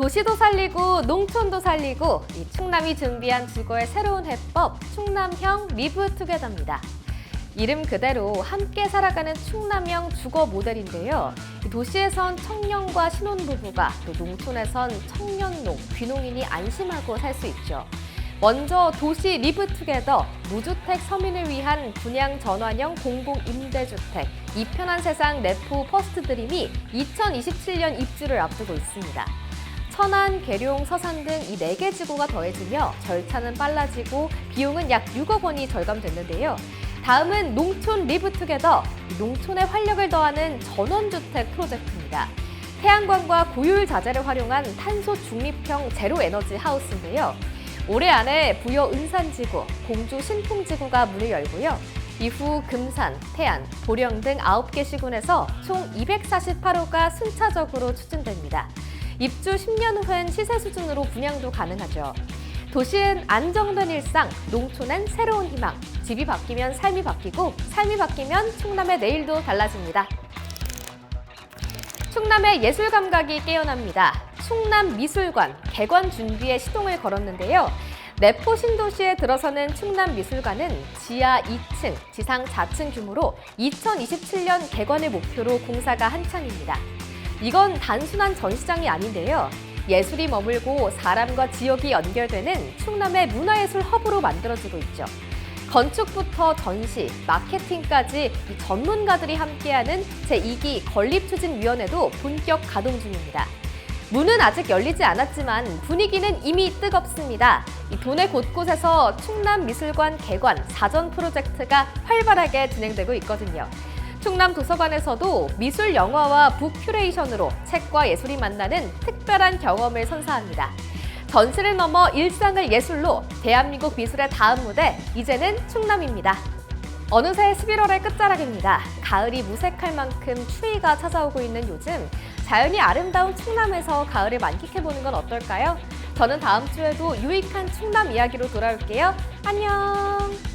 도시도 살리고 농촌도 살리고 이 충남이 준비한 주거의 새로운 해법 충남형 리브투게더입니다. 이름 그대로 함께 살아가는 충남형 주거 모델인데요. 이 도시에선 청년과 신혼부부가 또 농촌에선 청년농, 귀농인이 안심하고 살 수 있죠. 먼저 도시 리브투게더 무주택 서민을 위한 분양 전환형 공공 임대주택 이 편한 세상 레포 퍼스트 드림이 2027년 입주를 앞두고 있습니다. 천안, 계룡, 서산 등 이 네 개 지구가 더해지며 절차는 빨라지고 비용은 약 6억 원이 절감됐는데요. 다음은 농촌 리브투게더, 이 농촌의 활력을 더하는 전원주택 프로젝트입니다. 태양광과 고효율 자재를 활용한 탄소 중립형 제로 에너지 하우스인데요. 올해 안에 부여 은산지구, 공주 신풍지구가 문을 열고요. 이후 금산, 태안, 보령 등 9개 시군에서 총 248호가 순차적으로 추진됩니다. 입주 10년 후엔 시세 수준으로 분양도 가능하죠. 도시엔 안정된 일상, 농촌엔 새로운 희망. 집이 바뀌면 삶이 바뀌고, 삶이 바뀌면 충남의 내일도 달라집니다. 충남의 예술 감각이 깨어납니다. 충남 미술관 개관 준비에 시동을 걸었는데요. 내포 신도시에 들어서는 충남 미술관은 지하 2층, 지상 4층 규모로 2027년 개관을 목표로 공사가 한창입니다. 이건 단순한 전시장이 아닌데요. 예술이 머물고 사람과 지역이 연결되는 충남의 문화예술 허브로 만들어지고 있죠. 건축부터 전시, 마케팅까지 이 전문가들이 함께하는 제2기 건립추진위원회도 본격 가동 중입니다. 문은 아직 열리지 않았지만 분위기는 이미 뜨겁습니다. 이 도내 곳곳에서 충남 미술관 개관 사전 프로젝트가 활발하게 진행되고 있거든요. 충남 도서관에서도 미술 영화와 북 큐레이션으로 책과 예술이 만나는 특별한 경험을 선사합니다. 전시를 넘어 일상을 예술로 대한민국 미술의 다음 무대 이제는 충남입니다. 어느새 11월의 끝자락입니다. 가을이 무색할 만큼 추위가 찾아오고 있는 요즘 자연이 아름다운 충남에서 가을을 만끽해보는 건 어떨까요? 저는 다음 주에도 유익한 충남 이야기로 돌아올게요. 안녕!